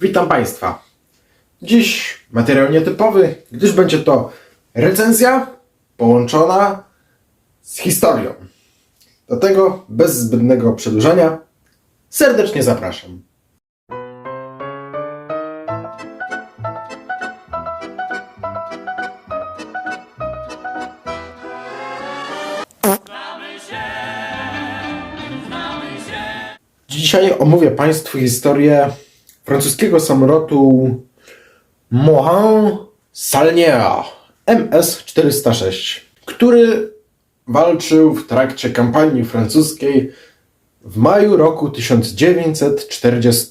Witam Państwa. Dziś materiał nietypowy, gdyż będzie to recenzja połączona z historią. Do tego bez zbędnego przedłużania serdecznie zapraszam. Dzisiaj omówię Państwu historię francuskiego samolotu Mohan Salnier MS-406, który walczył w trakcie kampanii francuskiej w maju roku 1940.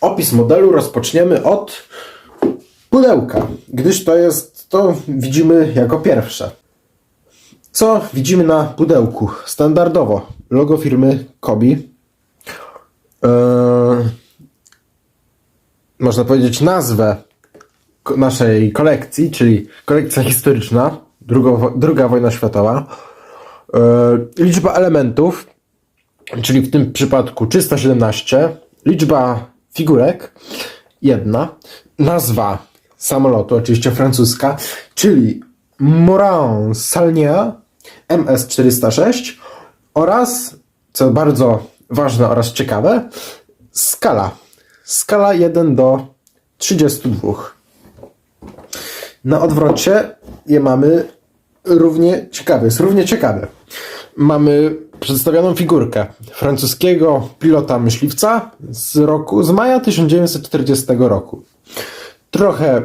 Opis modelu rozpoczniemy od pudełka, gdyż to jest, to widzimy jako pierwsze. Co widzimy na pudełku? Standardowo logo firmy Kobi. Eee, można powiedzieć nazwę naszej kolekcji, czyli kolekcja historyczna, drugo, druga wojna światowa. Eee, liczba elementów, czyli w tym przypadku 317. Liczba figurek, jedna. Nazwa samolotu, oczywiście francuska, czyli Morin Salnier MS-406 oraz, co bardzo ważne oraz ciekawe, skala. Skala 1 do 32. Na odwrocie je mamy równie ciekawe. Jest równie ciekawe. Mamy przedstawioną figurkę francuskiego pilota myśliwca z roku, z maja 1940 roku. Trochę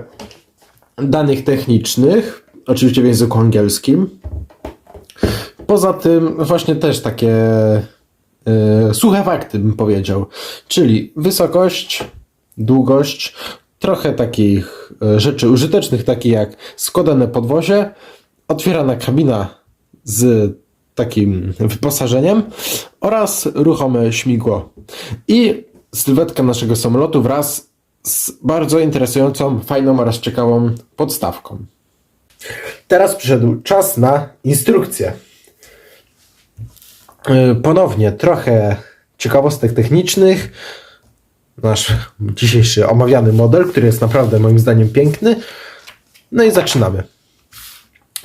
danych technicznych, oczywiście w języku angielskim. Poza tym właśnie też takie suche fakty bym powiedział, czyli wysokość, długość, trochę takich e, rzeczy użytecznych, takich jak składane podwozie, otwierana kabina z takim wyposażeniem oraz ruchome śmigło. I sylwetka naszego samolotu wraz z bardzo interesującą, fajną oraz ciekawą podstawką. Teraz przyszedł czas na instrukcję. Yy, Ponownie trochę ciekawostek technicznych. Nasz dzisiejszy omawiany model, który jest naprawdę moim zdaniem piękny. No i zaczynamy.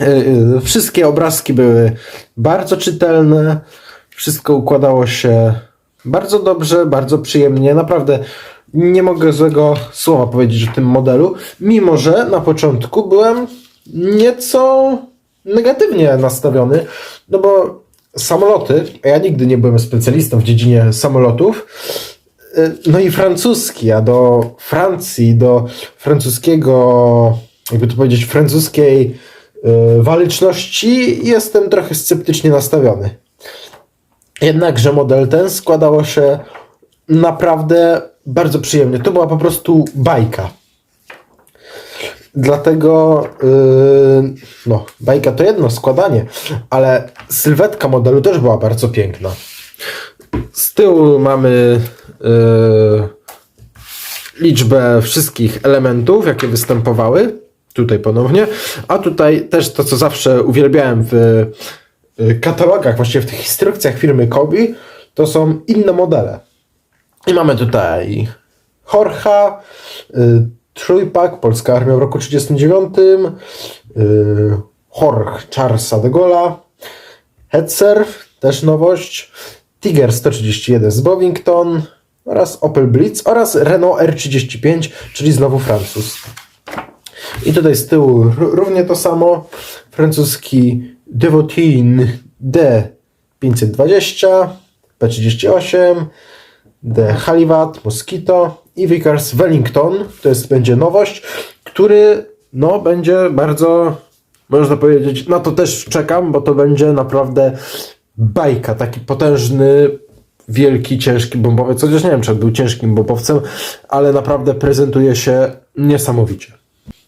Yy, yy, Wszystkie obrazki były bardzo czytelne. Wszystko układało się bardzo dobrze, bardzo przyjemnie. Naprawdę nie mogę złego słowa powiedzieć o tym modelu, mimo że na początku byłem nieco negatywnie nastawiony, no bo samoloty, a ja nigdy nie byłem specjalistą w dziedzinie samolotów, y, no i francuski, a do Francji, do francuskiego, jakby to powiedzieć, francuskiej y, waleczności jestem trochę sceptycznie nastawiony. Jednakże model ten składało się naprawdę bardzo przyjemnie. To była po prostu bajka. Dlatego, yy, no, bajka to jedno, składanie, ale sylwetka modelu też była bardzo piękna. Z tyłu mamy yy, liczbę wszystkich elementów, jakie występowały. Tutaj ponownie. A tutaj też to, co zawsze uwielbiałem w y, katalogach, właściwie w tych instrukcjach firmy Kobi, to są inne modele. I mamy tutaj Horcha, Trójpak, Polska Armia w roku 1939, y, Horch Charlesa de Gaulle'a, Hetzer, też nowość, Tiger 131 z Bovington oraz Opel Blitz oraz Renault R35, czyli znowu Francuz. I tutaj z tyłu równie to samo. Francuski Devotin D520, P38, The Halivat, Mosquito i Vickers Wellington. To jest, będzie nowość, który no, będzie bardzo, można powiedzieć, na to też czekam, bo to będzie naprawdę bajka, taki potężny, wielki, ciężki bombowiec. Chociaż nie wiem, czy był ciężkim bombowcem, ale naprawdę prezentuje się niesamowicie.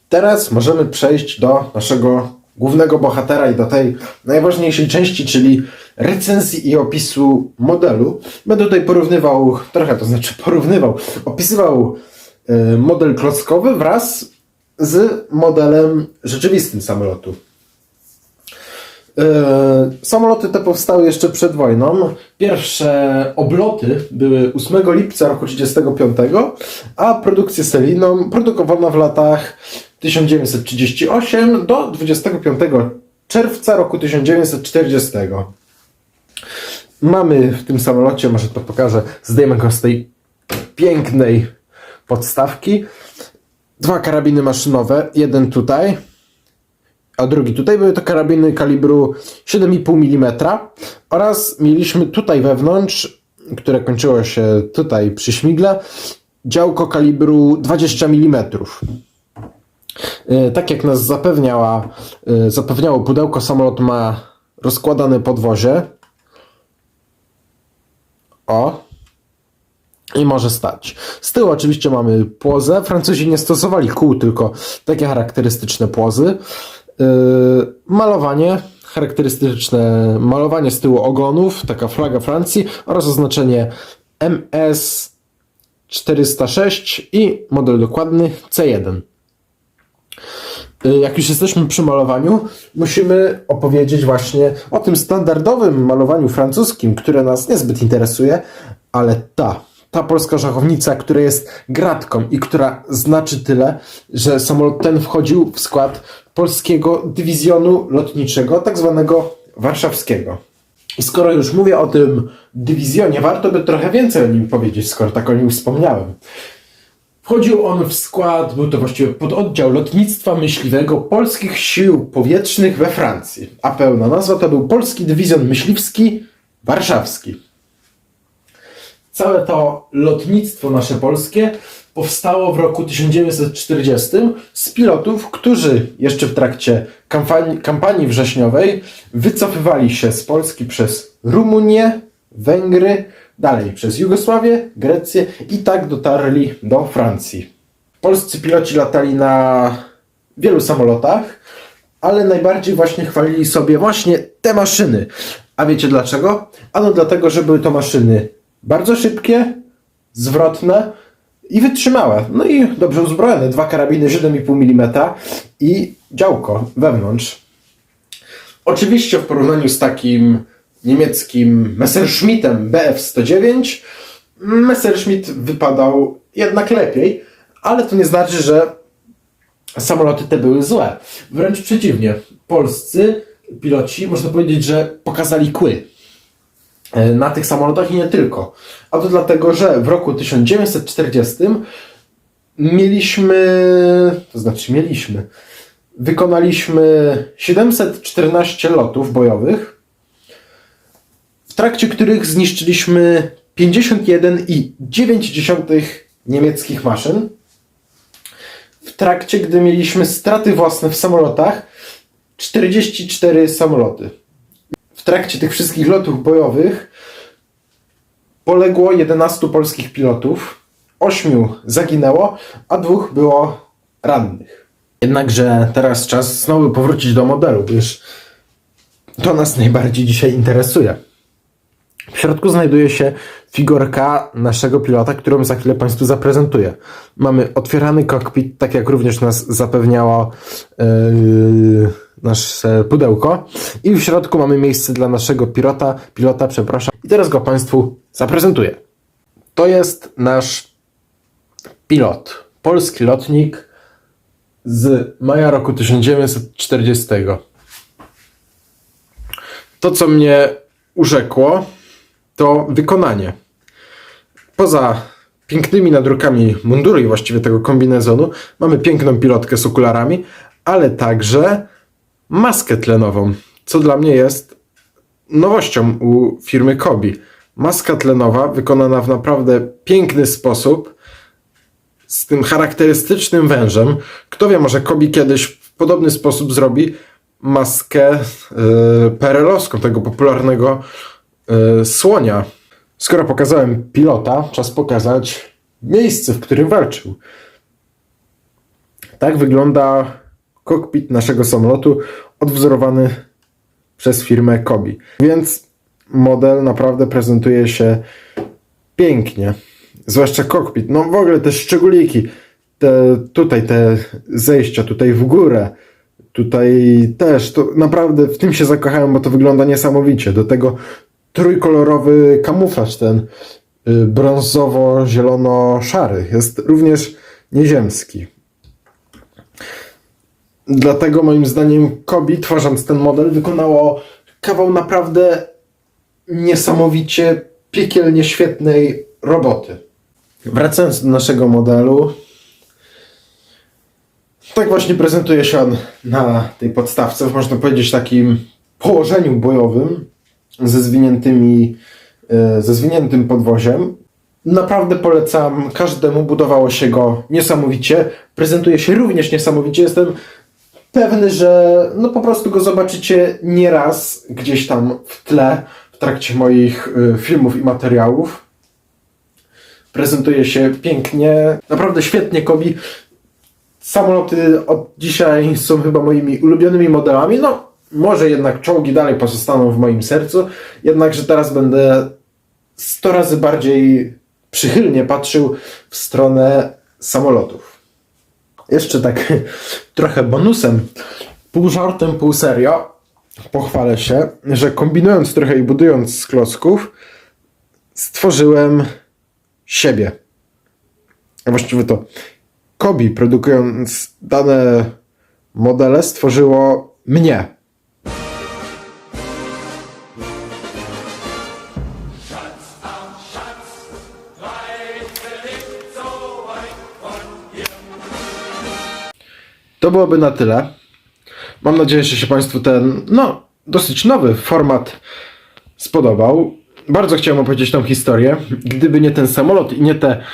Teraz możemy przejść do naszego głównego bohatera i do tej najważniejszej części, czyli recenzji i opisu modelu. Będę tutaj porównywał, trochę to znaczy porównywał, opisywał y, model klockowy wraz z modelem rzeczywistym samolotu. E, samoloty te powstały jeszcze przed wojną. Pierwsze obloty były 8 lipca roku 1935, a produkcję seryjną produkowano w latach 1938 do 25 czerwca roku 1940. Mamy w tym samolocie, może to pokażę, zdejmę go z tej pięknej podstawki. Dwa karabiny maszynowe, jeden tutaj, a drugi tutaj. Były to karabiny kalibru 7,5 mm oraz mieliśmy tutaj wewnątrz, które kończyło się tutaj przy śmigle, działko kalibru 20 mm. E, Tak jak nas zapewniała, e, zapewniało pudełko, samolot ma rozkładane podwozie. O. I może stać. Z tyłu oczywiście mamy płozę. Francuzi nie stosowali kół, tylko takie charakterystyczne płozy. Yy, malowanie, charakterystyczne malowanie z tyłu ogonów, taka flaga Francji oraz oznaczenie MS 406 i model dokładny C1. Y, Jak już jesteśmy przy malowaniu, musimy opowiedzieć właśnie o tym standardowym malowaniu francuskim, które nas niezbyt interesuje, ale ta, ta polska szachownica, która jest gratką i która znaczy tyle, że samolot ten wchodził w skład polskiego dywizjonu lotniczego, tak zwanego warszawskiego. I skoro już mówię o tym dywizjonie, warto by trochę więcej o nim powiedzieć, skoro tak o nim wspomniałem. Wchodził on w skład, był to właściwie pododdział lotnictwa myśliwego polskich sił powietrznych we Francji, a pełna nazwa to był Polski Dywizjon Myśliwski Warszawski. Całe to lotnictwo nasze polskie powstało w roku 1940 z pilotów, którzy jeszcze w trakcie kampanii, kampanii wrześniowej wycofywali się z Polski przez Rumunię, Węgry, dalej przez Jugosławię, Grecję i tak dotarli do Francji. Polscy piloci latali na wielu samolotach, ale najbardziej właśnie chwalili sobie właśnie te maszyny. A wiecie dlaczego? Ano dlatego, że były to maszyny bardzo szybkie, zwrotne i wytrzymałe. No i dobrze uzbrojone. Dwa karabiny 7,5 mm i działko wewnątrz. Oczywiście w porównaniu z takim niemieckim Messerschmittem Bf-109 Messerschmitt wypadał jednak lepiej, ale to nie znaczy, że samoloty te były złe. Wręcz przeciwnie. Polscy piloci, można powiedzieć, że pokazali kły e, na tych samolotach i nie tylko. A to dlatego, że w roku 1940 mieliśmy, to znaczy mieliśmy, wykonaliśmy 714 lotów bojowych, w trakcie których zniszczyliśmy 51,9 niemieckich maszyn. W trakcie, gdy mieliśmy straty własne w samolotach, 44 samoloty. W trakcie tych wszystkich lotów bojowych poległo 11 polskich pilotów, 8 zaginęło, a dwóch było rannych. Jednakże teraz czas znowu powrócić do modelu, gdyż to nas najbardziej dzisiaj interesuje. W środku znajduje się figurka naszego pilota, którą za chwilę Państwu zaprezentuję. Mamy otwierany kokpit, tak jak również nas zapewniało yy, nasze pudełko. I w środku mamy miejsce dla naszego pilota, pilota, przepraszam. I teraz go Państwu zaprezentuję. To jest nasz pilot, polski lotnik z maja roku 1940. To, co mnie urzekło, to wykonanie. Poza pięknymi nadrukami munduru i właściwie tego kombinezonu, mamy piękną pilotkę z okularami, ale także maskę tlenową, co dla mnie jest nowością u firmy Kobi. Maska tlenowa wykonana w naprawdę piękny sposób, z tym charakterystycznym wężem. Kto wie, może Kobi kiedyś w podobny sposób zrobi maskę yy, perelowską, tego popularnego yy, słonia. Skoro pokazałem pilota, czas pokazać miejsce, w którym walczył. Tak wygląda kokpit naszego samolotu odwzorowany przez firmę Kobi. Więc model naprawdę prezentuje się pięknie. Zwłaszcza kokpit. No w ogóle te szczególiki, te, tutaj te zejścia, tutaj w górę, Tutaj też, to naprawdę w tym się zakochałem, bo to wygląda niesamowicie. Do tego trójkolorowy kamuflaż ten y, brązowo-zielono-szary jest również nieziemski. Dlatego moim zdaniem Kobi, tworząc ten model, wykonało kawał naprawdę niesamowicie piekielnie świetnej roboty. Wracając do naszego modelu, tak właśnie prezentuje się on na tej podstawce, można powiedzieć takim położeniu bojowym ze zwiniętymi, e, ze zwiniętym podwoziem. Naprawdę polecam każdemu, budowało się go niesamowicie, prezentuje się również niesamowicie. Jestem pewny, że no po prostu go zobaczycie nieraz gdzieś tam w tle w trakcie moich y, filmów i materiałów. Prezentuje się pięknie, naprawdę świetnie Kobi. Samoloty od dzisiaj są chyba moimi ulubionymi modelami. No, może jednak czołgi dalej pozostaną w moim sercu, jednakże teraz będę 100 razy bardziej przychylnie patrzył w stronę samolotów. Jeszcze tak trochę bonusem, pół żartem, pół serio, pochwalę się, że kombinując trochę i budując z klocków, stworzyłem siebie. A właściwie to Kobi, produkując dane modele, stworzyło mnie. To byłoby na tyle. Mam nadzieję, że się Państwu ten, no, dosyć nowy format spodobał. Bardzo chciałem opowiedzieć tą historię. Gdyby nie ten samolot i nie te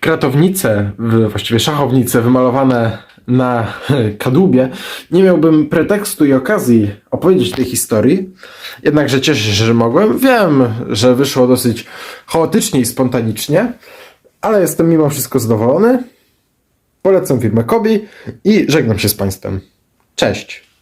kratownice, właściwie szachownice wymalowane na kadłubie, nie miałbym pretekstu i okazji opowiedzieć tej historii. Jednakże cieszę się, że mogłem. Wiem, że wyszło dosyć chaotycznie i spontanicznie, ale jestem mimo wszystko zadowolony. Polecam firmę Kobi i żegnam się z Państwem. Cześć!